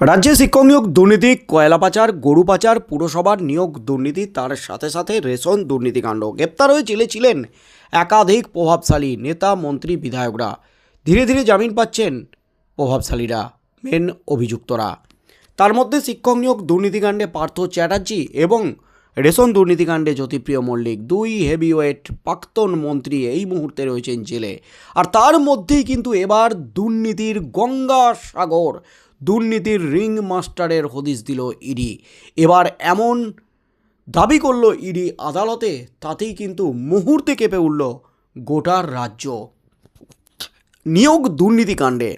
রাজ্যে শিক্ষক নিয়োগ দুর্নীতি, কয়লা পাচার, গরু পাচার, পুরসভার নিয়োগ দুর্নীতি, তার সাথে সাথে রেশন দুর্নীতিকাণ্ড গ্রেপ্তার হয়ে জেলে ছিলেন একাধিক প্রভাবশালী নেতা, মন্ত্রী, বিধায়করা। ধীরে ধীরে জামিন পাচ্ছেন প্রভাবশালীরা, মেন অভিযুক্তরা। তার মধ্যে শিক্ষক নিয়োগ দুর্নীতিকাণ্ডে পার্থ চ্যাটার্জি এবং রেশন দুর্নীতিকাণ্ডে জ্যোতিপ্রিয় মল্লিক, দুই হেভিওয়েট প্রাক্তন মন্ত্রী এই মুহূর্তে রয়েছেন জেলে। আর তার মধ্যেই কিন্তু এবার দুর্নীতির গঙ্গা সাগর দুর্নীতির রিং মাস্টারের হদিশ দিল ইডি। এবার এমন দাবি করল ইডি আদালতে, তাতেই কিন্তু মুহূর্তে কেঁপে উঠল গোটার রাজ্য। নিয়োগ দুর্নীতিকাণ্ডে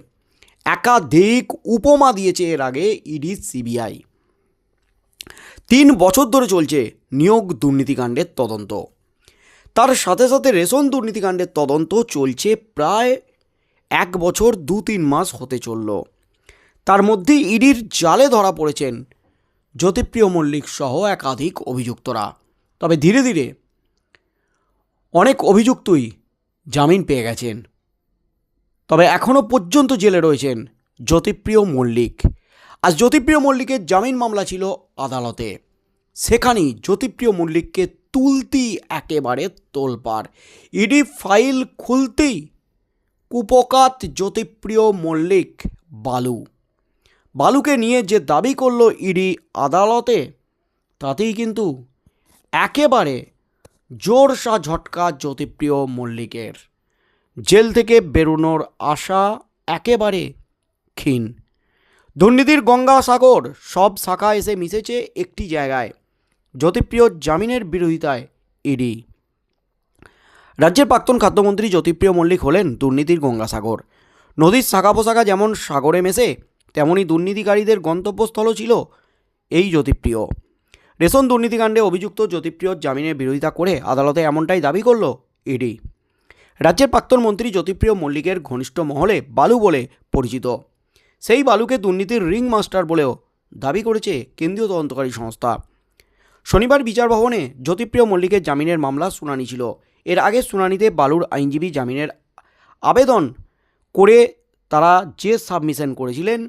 একাধিক উপমা দিয়েছে এর আগে ইডি সিবিআই। তিন বছর ধরে চলছে নিয়োগ দুর্নীতিকাণ্ডের তদন্ত। তার সাথে সাথে রেশন দুর্নীতিকাণ্ডের তদন্ত চলছে প্রায় এক বছর দু তিন মাস হতে চলল। তার মধ্যে ইডির জালে ধরা পড়েছেন জ্যোতিপ্রিয় মল্লিক সহ একাধিক অভিযুক্তরা। তবে ধীরে ধীরে অনেক অভিযুক্তই জামিন পেয়ে গেছেন। তবে এখনও পর্যন্ত জেলে রয়েছেন জ্যোতিপ্রিয় মল্লিক। আজ জ্যোতিপ্রিয় মল্লিকের জামিন মামলা ছিল আদালতে। সেখানেই জ্যোতিপ্রিয় মল্লিককে তুলতি একেবারে তোলপাড়। ইডি ফাইল খুলতেই কুপকাত জ্যোতিপ্রিয় মল্লিক বালু। বালুকে নিয়ে যে দাবি করল ইডি আদালতে, তাতেই কিন্তু একেবারে জোরসা ঝটকা জ্যোতিপ্রিয় মল্লিকের। জেল থেকে বেরোনোর আশা একেবারে ক্ষীণ। দুর্নীতির গঙ্গা সাগর, সব শাখা এসে মিশেছে একটি জায়গায়, জ্যোতিপ্রিয় জামিনের বিরোধিতায় ইডি। রাজ্যের প্রাক্তন খাদ্যমন্ত্রী জ্যোতিপ্রিয় মল্লিক হলেন দুর্নীতির গঙ্গাসাগর নদীর শাখা পোশাখা যেমন সাগরে মেশে তেমনই দুর্নীতিকারীদের গন্তব্যস্থলও ছিল এই জ্যোতিপ্রিয়। রেশন দুর্নীতিকাণ্ডে অভিযুক্ত জ্যোতিপ্রিয়র জামিনের বিরোধিতা করে আদালতে এমনটাই দাবি করল ইডি। রাজ্যের প্রাক্তন মন্ত্রী জ্যোতিপ্রিয় মল্লিকের ঘনিষ্ঠ মহলে বালু বলে পরিচিত। সেই বালুকে দুর্নীতির রিং মাস্টার বলেও দাবি করেছে কেন্দ্রীয় তদন্তকারী সংস্থা। শনিবার বিচার ভবনে জ্যোতিপ্রিয় মল্লিকের জামিনের মামলা শুনানি ছিল। এর আগে শুনানিতে বালুর আইনজীবী জামিনের আবেদন করে তারা যে সাবমিশন করেছিলেন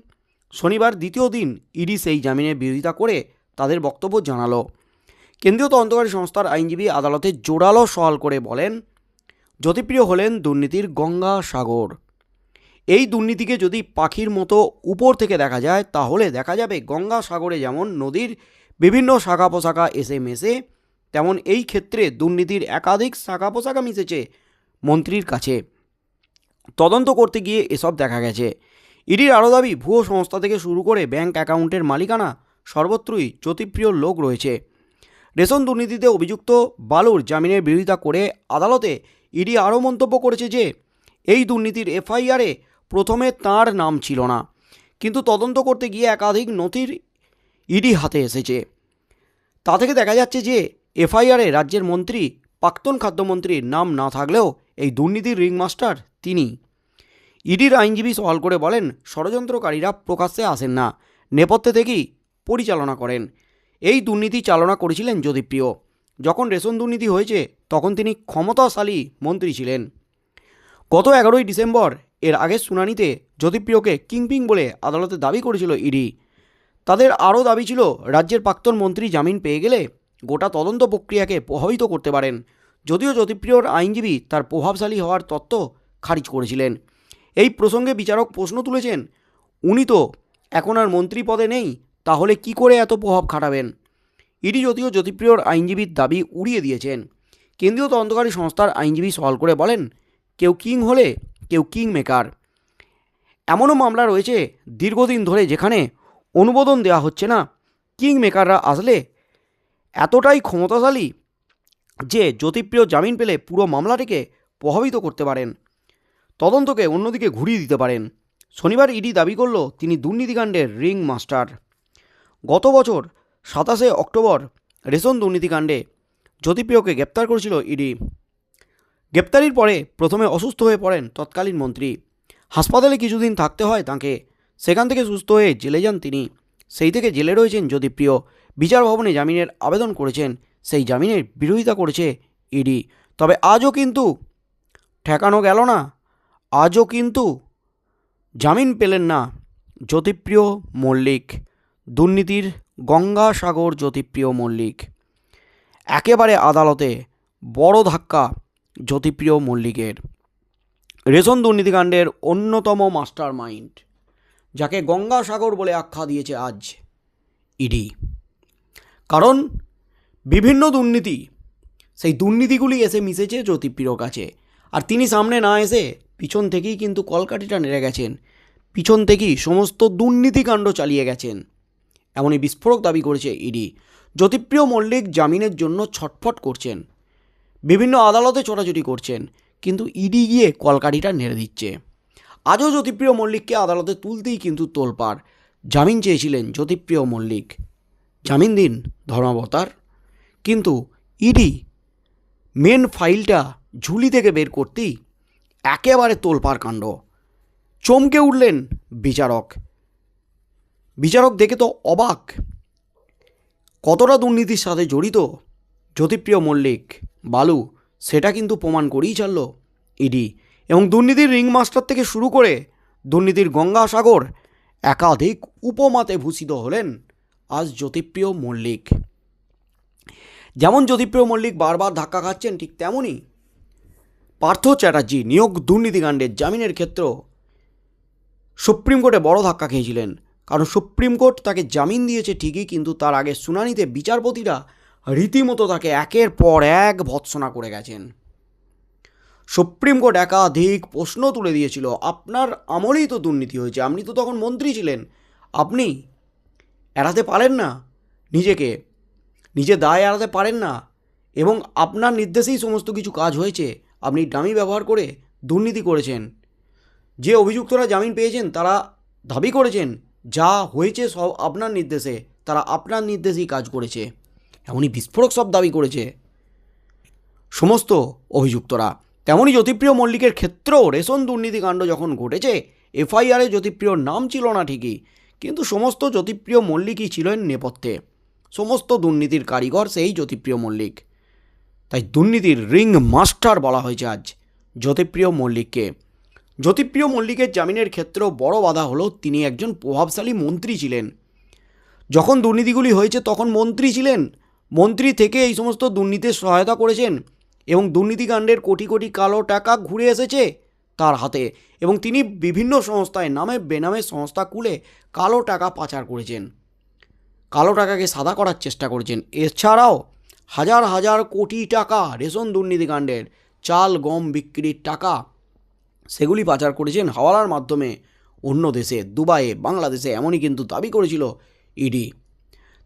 শনিবার দ্বিতীয় দিন ইডি সেই জামিনের বিরোধিতা করে তাদের বক্তব্য জানালো। কেন্দ্রীয় তদন্তকারী সংস্থার আইনজীবী আদালতে জোরালো সওয়াল করে বলেন, জ্যোতিপ্রিয় হলেন দুর্নীতির গঙ্গা সাগর। এই দুর্নীতিকে যদি পাখির মতো উপর থেকে দেখা যায়, তাহলে দেখা যাবে গঙ্গা সাগরে যেমন নদীর বিভিন্ন শাখা পোশাখা এসে মেশে, তেমন এই ক্ষেত্রে দুর্নীতির একাধিক শাখা পোশাখা মিশেছে মন্ত্রীর কাছে। তদন্ত করতে গিয়ে এসব দেখা গেছে। ইডির আরও দাবি, ভুয়ো সংস্থা থেকে শুরু করে ব্যাংক অ্যাকাউন্টের মালিকানা সর্বত্রই জ্যোতিপ্রিয় লোক রয়েছে। রেশন দুর্নীতিতে অভিযুক্ত বালুর জামিনের বিরোধিতা করে আদালতে ইডি আরও মন্তব্য করেছে যে, এই দুর্নীতির এফআইআরে প্রথমে তার নাম ছিল না, কিন্তু তদন্ত করতে গিয়ে একাধিক নথির ইডি হাতে এসেছে। তা থেকে দেখা যাচ্ছে যে, এফআইআরে রাজ্যের মন্ত্রী, প্রাক্তন খাদ্যমন্ত্রীর নাম না থাকলেও এই দুর্নীতির রিংমাস্টার তিনি। ইডির আইনজীবী সওয়াল করে বলেন, ষড়যন্ত্রকারীরা প্রকাশ্যে আসেন না, নেপথ্যে থেকেই পরিচালনা করেন। এই দুর্নীতি চালনা করেছিলেন জ্যোতিপ্রিয় যখন রেশন দুর্নীতি হয়েছে, তখন তিনি ক্ষমতাশালী মন্ত্রী ছিলেন। গত এগারোই ডিসেম্বর এর আগের শুনানিতে জ্যোতিপ্রিয়কে কিংপিং বলে আদালতে দাবি করেছিল ইডি। তাদের আরও দাবি ছিল, রাজ্যের প্রাক্তন মন্ত্রী জামিন পেয়ে গেলে গোটা তদন্ত প্রক্রিয়াকে প্রভাবিত করতে পারেন। যদিও জ্যোতিপ্রিয়র আইনজীবী তার প্রভাবশালী হওয়ার তত্ত্ব খারিজ করেছিলেন। এই প্রসঙ্গে বিচারক প্রশ্ন তুলেছেন, উনি তো এখন আর মন্ত্রী পদে নেই, তাহলে কি করে এত প্রভাব খাটাবেন? ইডি যদিও জ্যোতিপ্রিয়র আইনজীবীর দাবি উড়িয়ে দিয়েছেন, কেন্দ্রীয় তদন্তকারী সংস্থার আইনজীবী সওয়াল করে বলেন, কেউ কিং হলে কেউ কিং মেকার। এমনও মামলা রয়েছে দীর্ঘদিন ধরে যেখানে অনুমোদন দেওয়া হচ্ছে না কিং মেকাররা আসলে এতটাই ক্ষমতাশালী যে জ্যোতিপ্রিয় জামিন পেলে পুরো মামলাটিকে প্রভাবিত করতে পারেন। তদন্তকে অন্যদিকে ঘুরিয়ে দিতে পারেন। শনিবার ইডি দাবি করল, তিনি দুর্নীতিকাণ্ডের রিং মাস্টার। গত বছর সাতাশে অক্টোবর রেশন দুর্নীতিকাণ্ডে জ্যোতিপ্রিয়কে গ্রেপ্তার করেছিল ইডি। গ্রেপ্তারির পরে প্রথমে অসুস্থ হয়ে পড়েন তৎকালীন মন্ত্রী। হাসপাতালে কিছুদিন থাকতে হয় তাঁকে। সেখান থেকে সুস্থ হয়ে জেলে যান তিনি। সেই থেকে জেলে রয়েছেন জ্যোতিপ্রিয়। বিচার ভবনে জামিনের আবেদন করেছেন। সেই জামিনের বিরোধিতা করেছে ইডি। তবে আজও কিন্তু ঠেকানো গেল না। আজও কিন্তু জামিন পেলেন না জ্যোতিপ্রিয় মল্লিক। দুর্নীতির গঙ্গাসাগর জ্যোতিপ্রিয় মল্লিক। একেবারে আদালতে বড় ধাক্কা জ্যোতিপ্রিয় মল্লিকের। রেশন দুর্নীতিকাণ্ডের অন্যতম মাস্টার মাইন্ড যাকে গঙ্গাসাগর বলে আখ্যা দিয়েছে আজ ইডি। কারণ বিভিন্ন দুর্নীতি, সেই দুর্নীতিগুলি এসে মিশেছে জ্যোতিপ্রিয়র কাছে। আর তিনি সামনে না এসে পিছন থেকেই কিন্তু কলকাঠিটা নেড়ে গেছেন। পিছন থেকেই সমস্ত দুর্নীতিকাণ্ড চালিয়ে গেছেন। এমনই বিস্ফোরক দাবি করেছে ইডি। জ্যোতিপ্রিয় মল্লিক জামিনের জন্য ছটফট করছেন। বিভিন্ন আদালতে ছোটাছুটি করছেন, কিন্তু ইডি গিয়ে কলকাঠিটা নেড়ে দিচ্ছে। আজও জ্যোতিপ্রিয় মল্লিককে আদালতে তুলতেই কিন্তু তোলপাড়। জামিন চেয়েছিলেন জ্যোতিপ্রিয় মল্লিক। জামিন দিন, ধর্মাবতার। কিন্তু ইডি, মেন ফাইলটা ঝুলি থেকে বের করতেই একেবারে তোলপার কাণ্ড। চমকে উঠলেন বিচারক। বিচারক দেখে তো অবাক। কতটা দুর্নীতির সাথে জড়িত? জ্যোতিপ্রিয় মল্লিক, বালু, সেটা কিন্তু প্রমাণ করেই ছাড়ল ইডি এবং দুর্নীতির রিংমাস্টার থেকে শুরু করে দুর্নীতির গঙ্গাসাগর একাধিক উপমাতে ভূষিত হলেন আজ জ্যোতিপ্রিয় মল্লিক। যেমন জ্যোতিপ্রিয় মল্লিক বারবার ধাক্কা খাচ্ছেন ঠিক তেমনই পার্থ চ্যাটার্জি নিয়োগ দুর্নীতিকাণ্ডের জামিনের ক্ষেত্রেও সুপ্রিম কোর্টে বড় ধাক্কা খেয়েছিলেন। কারণ সুপ্রিম কোর্ট তাকে জামিন দিয়েছে ঠিকই, কিন্তু তার আগে শুনানিতে বিচারপতিরা রীতিমতো তাকে একের পর এক ভৎসনা করে গেছেন। সুপ্রিম কোর্ট একাধিক প্রশ্ন তুলে দিয়েছিল, আপনার আমলেই তো দুর্নীতি হয়েছে, আপনি তো তখন মন্ত্রী ছিলেন, আপনি এড়াতে পারেন না নিজেকে, নিজে দায় এড়াতে পারেন না, এবং আপনার নির্দেশেই সমস্ত কিছু কাজ হয়েছে আপনি ডামি ব্যবহার করে দুর্নীতি করেছেন। যে অভিযুক্তরা জামিন পেয়েছেন, তারা দাবি করেছেন, যা হয়েছে সব আপনার নির্দেশে, তারা আপনার নির্দেশেই কাজ করেছে। এমনই বিস্ফোরক সব দাবি করেছে সমস্ত অভিযুক্তরা। তেমনই জ্যোতিপ্রিয় মল্লিকের ক্ষেত্রেও রেশন দুর্নীতিকাণ্ড যখন ঘটেছে, এফআইআরে জ্যোতিপ্রিয়র নাম ছিল না ঠিকই, কিন্তু সমস্ত জ্যোতিপ্রিয় মল্লিকই ছিলেন নেপথ্যে। সমস্ত দুর্নীতির কারিগর সেই জ্যোতিপ্রিয় মল্লিক। তাই দুর্নীতির রিং মাস্টার বলা হয়েছে আজ জ্যোতিপ্রিয় মল্লিককে। জ্যোতিপ্রিয় মল্লিকের জামিনের ক্ষেত্রেও বড় বাধা হলো তিনি একজন প্রভাবশালী মন্ত্রী ছিলেন। যখন দুর্নীতিগুলি হয়েছে তখন মন্ত্রী ছিলেন। মন্ত্রী থেকে এই সমস্ত দুর্নীতির সহায়তা করেছেন এবং দুর্নীতিকাণ্ডের কোটি কোটি কালো টাকা ঘুরে এসেছে তার হাতে এবং তিনি বিভিন্ন সংস্থায় নামে বেনামে সংস্থা খুলে কালো টাকা পাচার করেছেন। কালো টাকাকে সাদা করার চেষ্টা করেছেন। এছাড়াও হাজার হাজার কোটি টাকা রেশন দুর্নীতিকাণ্ডের চাল, গম বিক্রির টাকা। সেগুলি পাচার করেছেন হাওয়ালার মাধ্যমে। অন্য দেশে, দুবাইয়ে, বাংলাদেশে এমনই কিন্তু দাবি করেছিল ইডি।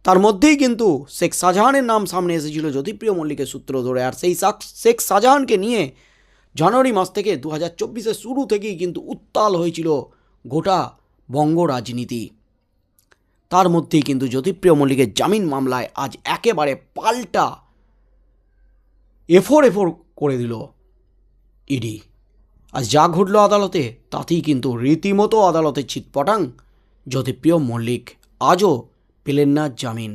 তার মধ্যেই কিন্তু শেখ শাহজাহানের নাম সামনে এসেছিল জ্যোতিপ্রিয় মল্লিকের সূত্র ধরে। আর সেই শেখ শাহজাহানকে নিয়ে জানুয়ারি মাস থেকে দু হাজার চব্বিশের শুরু থেকেই কিন্তু উত্তাল হয়েছিল গোটা বঙ্গ রাজনীতি। তার মধ্যেই কিন্তু জ্যোতিপ্রিয় মল্লিকের জামিন মামলায় আজ একেবারে পাল্টা এফোর এফোর করে দিল ইডি। আজ যা ঘটল আদালতে, তাতেই কিন্তু রীতিমতো আদালতে ছিটপটাং জ্যোতিপ্রিয় মল্লিক আজও পেলেন না জামিন।